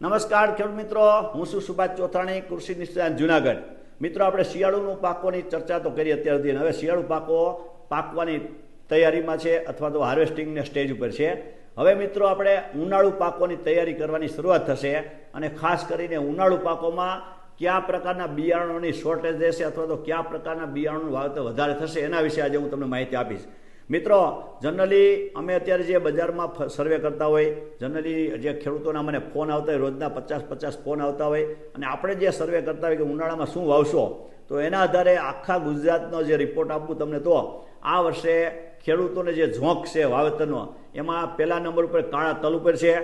નમસ્કાર ખેડૂત મિત્રો, હું છું સુભાષ ચોથાણી, કૃષિ નિષ્ણાત જુનાગઢ. મિત્રો, આપણે શિયાળુનું પાકોની ચર્ચા તો કરી અત્યાર સુધી હવે શિયાળુ પાકો પાકવાની તૈયારીમાં છે અથવા તો હાર્વેસ્ટિંગના સ્ટેજ ઉપર છે. હવે મિત્રો, આપણે ઉનાળુ પાકોની તૈયારી કરવાની શરૂઆત થશે, અને ખાસ કરીને ઉનાળુ પાકોમાં કયા પ્રકારના બિયારણોની શોર્ટેજ રહેશે અથવા તો કયા પ્રકારના બિયારણનું વાવેતર વધારે થશે, એના વિશે આજે હું તમને માહિતી આપીશ. મિત્રો જનરલી અમે અત્યારે જે બજારમાં સર્વે કરતા હોય જનરલી જે ખેડૂતોના મને ફોન આવતા હોય, રોજના પચાસ પચાસ ફોન આવતા હોય, અને આપણે જે સર્વે કરતા હોય કે ઉનાળામાં શું વાવશો, તો એના આધારે આખા ગુજરાતનો જે રિપોર્ટ આપું તમને તો, આ વર્ષે ખેડૂતોને જે ઝોંક છે વાવેતરનો, એમાં પહેલા નંબર ઉપર કાળા તલ ઉપર છે,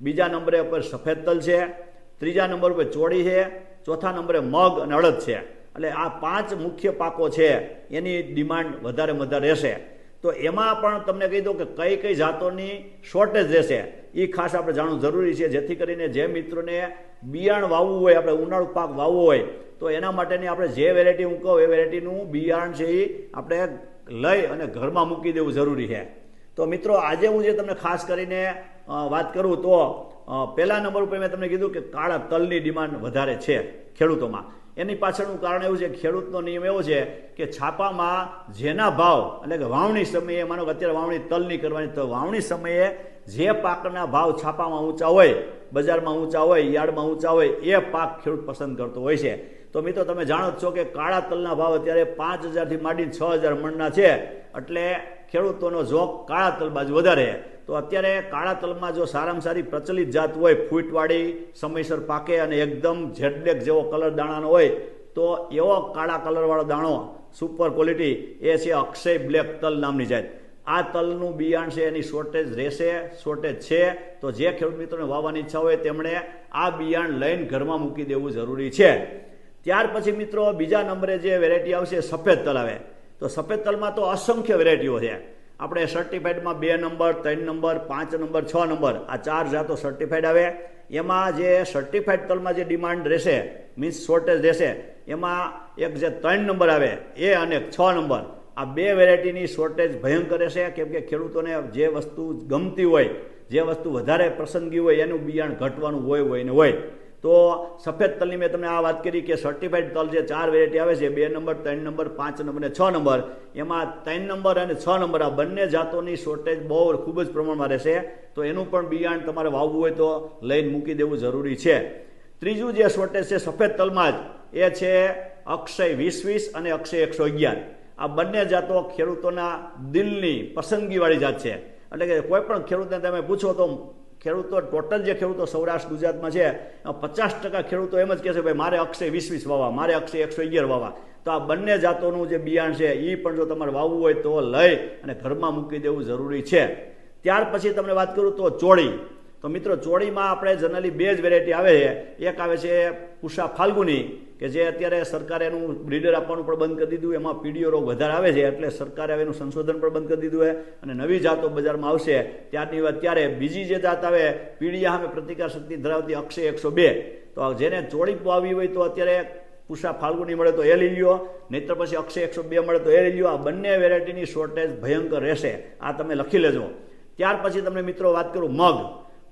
બીજા નંબરે ઉપર સફેદ તલ છે, ત્રીજા નંબર ઉપર ચોળી છે, ચોથા નંબરે મગ અને અડદ છે. એટલે આ પાંચ મુખ્ય પાકો છે, એની ડિમાન્ડ વધારે વધારે રહેશે. તો એમાં પણ તમને કહી દઉં કે કઈ કઈ જાતોની શોર્ટેજ રહેશે. એ ખાસ આપણે જાણવું જરૂરી છે. જેથી કરીને જે મિત્રોને બિયાણ વાવવું હોય, આપણે ઉનાળુ પાક વાવવો હોય, તો એના માટેની આપણે જે વેરાયટી હું કહું, એ વેરાયટીનું બિયાણ છે એ આપણે લઈ અને ઘરમાં મૂકી દેવું જરૂરી છે. તો મિત્રો, આજે હું જે તમને ખાસ કરીને વાત કરું તો પહેલા નંબર ઉપર મેં તમને કીધું કે કાળા તલની ડિમાન્ડ વધારે છે ખેડૂતોમાં. એની પાછળનું કારણ એવું છે, ખેડૂતનો નિયમ એવો છે કે છાપામાં જેના ભાવ, એટલે કે વાવણી સમયે, માનો કે અત્યારે વાવણી તલની કરવાની, તો વાવણી સમયે જે પાકના ભાવ છાપામાં ઊંચા હોય, બજારમાં ઊંચા હોય, યાર્ડમાં ઊંચા હોય, એ પાક ખેડૂત પસંદ કરતો હોય છે. તો મિત્રો, તમે જાણો છો કે કાળા તલના ભાવ અત્યારે પાંચ હજારથી માંડીને છ હજાર મણના છે. એટલે ખેડૂતોનો ઝોક કાળા તલ બાજુ વધારે. તો અત્યારે કાળા તલમાં જો સારામાં સારી પ્રચલિત જાત હોય, ફૂટવાળી, સમયસર પાકે અને એકદમ ઝેડબ્લેક જેવો કલર દાણાનો હોય, તો એવો કાળા કલરવાળો દાણો સુપર ક્વોલિટી એ છે અક્ષય બ્લેક તલ નામની જાત. આ તલનું બિયાણ છે, એની શોર્ટેજ રહેશે શોર્ટેજ છે. તો જે ખેડૂત મિત્રોને વાવવાની ઈચ્છા હોય તેમણે આ બિયાણ લઈને ઘરમાં મૂકી દેવું જરૂરી છે. ત્યાર પછી મિત્રો બીજા નંબરે જે વેરાયટી આવશે, સફેદ તલ આવે. તો સફેદ તલમાં તો અસંખ્ય વેરાયટીઓ છે. આપણે સર્ટિફાઈડમાં બે નંબર, ત્રણ નંબર, પાંચ નંબર, છ નંબર, આ ચાર જાતો સર્ટિફાઈડ આવે. એમાં જે સર્ટિફાઈડ તલમાં જે ડિમાન્ડ રહેશે મીન્સ શોર્ટેજ રહેશે, એમાં એક જે ત્રણ નંબર આવે, એ અને છ નંબર, આ બે વેરાયટીની શોર્ટેજ ભયંકર રહેશે. કેમ કે ખેડૂતોને જે વસ્તુ ગમતી હોય, જે વસ્તુ વધારે પસંદગી હોય, એનું બિયાણ ઘટવાનું હોય હોય ને હોય. તો સફેદ તલની મેં તમને આ વાત કરી કે સર્ટિફાઈડ તલ જે ચાર વેરાયટી આવે છે, બે નંબર, ત્રણ નંબર, પાંચ નંબર અને છ નંબર, એમાં ત્રણ નંબર અને છ નંબર આ બંને જાતોની શોર્ટેજ બહુ ખૂબ જ પ્રમાણમાં રહેશે. તો એનું પણ બિયાણ તમારે વાવવું હોય તો લઈને મૂકી દેવું જરૂરી છે. ત્રીજું જે શોર્ટેજ છે સફેદ તલમાં જ, એ છે અક્ષય વીસ વીસ અને અક્ષય એકસો અગિયાર. આ બંને જાતો ખેડૂતોના દિલની પસંદગીવાળી જાત છે. એટલે કે કોઈ પણ ખેડૂતને તમે પૂછો તો ખેડૂતો ટોટલ જે ખેડૂતો સૌરાષ્ટ્ર, ગુજરાતમાં છે પચાસ ટકા ખેડૂતો એમ જ કહે છે ભાઈ મારે અક્ષય વીસ વીસ વાવા મારે અક્ષય એકસો અગિયાર વાવા તો આ બંને જાતોનું જે બિયાણ છે એ પણ જો તમારે વાવવું હોય તો લઈ અને ઘરમાં મૂકી દેવું જરૂરી છે. ત્યાર પછી તમને વાત કરું તો ચોળી. તો મિત્રો, ચોળીમાં આપણે જનરલી બે જ વેરાયટી આવે છે. એક આવે છે પુષા ફાલ્ગુની કે જે અત્યારે સરકારે એનું બ્રીડર આપવાનું પણ બંધ કરી દીધું, એમાં પીડીઓ રોગ વધારે આવે છે, એટલે સરકારે એનું સંશોધન પણ બંધ કરી દીધું છે અને નવી જાતો બજારમાં આવશે. ત્યારની વાત ત્યારે બીજી જે જાત આવે પીડીયા સામે પ્રતિકાર શક્તિ ધરાવતી અક્ષય એકસો બે. તો જેને ચોળી આવી હોય તો અત્યારે પુષા ફાલ્ગુની મળે તો એ લઈ લ્યો, નહીતર પછી અક્ષય એકસો બે મળે તો એ લઈ લ્યો. આ બંને વેરાયટીની શોર્ટેજ ભયંકર રહેશે. આ તમે લખી લેજો. ત્યાર પછી તમને મિત્રો વાત કરું મગ.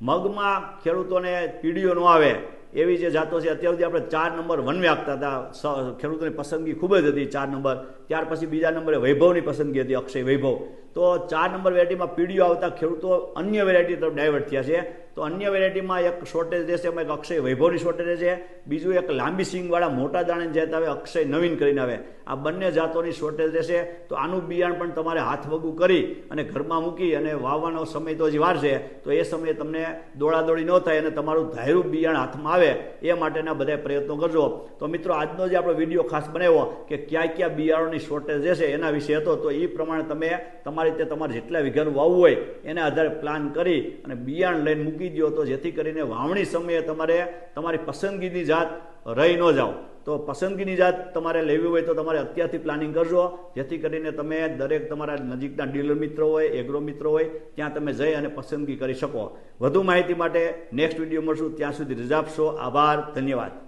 મગમાં ખેડૂતોને પીડીઓ ન આવે. એવી જે જાતો છે, અત્યાર સુધી આપણે ચાર નંબર વનવે આપતા હતા. ખેડૂતોની પસંદગી ખૂબ જ હતી, ચાર નંબર. ત્યાર પછી બીજા નંબરે વૈભવની પસંદગી હતી, અક્ષય વૈભવ. તો ચાર નંબર વેરાયટીમાં પીડીઓ આવતા ખેડૂતો અન્ય વેરાયટી તરફ ડાયવર્ટ થયા છે. તો અન્ય વેરાયટીમાં એક શોર્ટેજ રહેશે, એમાં એક અક્ષય વૈભવની શોર્ટેજ રહેશે. બીજું એક લાંબી સિંગવાળા મોટા દાણે જે આવે, અક્ષય નવીન કરીને આવે. આ બંને જાતોની શોર્ટેજ રહેશે. તો આનું બિયાણ પણ તમારે હાથ વગું કરી અને ઘરમાં મૂકી અને વાવવાનો સમય તો હજી વાર છે. તો એ સમયે તમને દોડાદોડી ન થાય અને તમારું ધાયરું બિયાણ હાથમાં આવે, એ માટેના બધા પ્રયત્નો કરજો. તો મિત્રો, આજનો જે આપણો વીડિયો ખાસ બનાવ્યો કે ક્યાં ક્યાં બિયારણની શોર્ટેજ રહેશે એના વિશે હતો, તો એ પ્રમાણે તમે તમારી રીતે તમારે જેટલા વીઘાનું વાવવું હોય એના આધારે પ્લાન કરી અને બિયાણ લઈને મૂકી દો તો જેથી કરીને વાવણી સમયે તમારે, તમારી પસંદગીની જાત રહી ન જાઓ તો પસંદગીની જાત તમારે લેવી હોય તો તમારે અત્યારથી પ્લાનિંગ કરજો. જેથી કરીને તમે દરેક તમારા નજીકના ડીલર મિત્રો હોય એગ્રો મિત્રો હોય, ત્યાં તમે જઈ અને પસંદગી કરી શકો. વધુ માહિતી માટે નેક્સ્ટ વીડિયો મળશું. ત્યાં સુધી રજા આપશો. આભાર. ધન્યવાદ.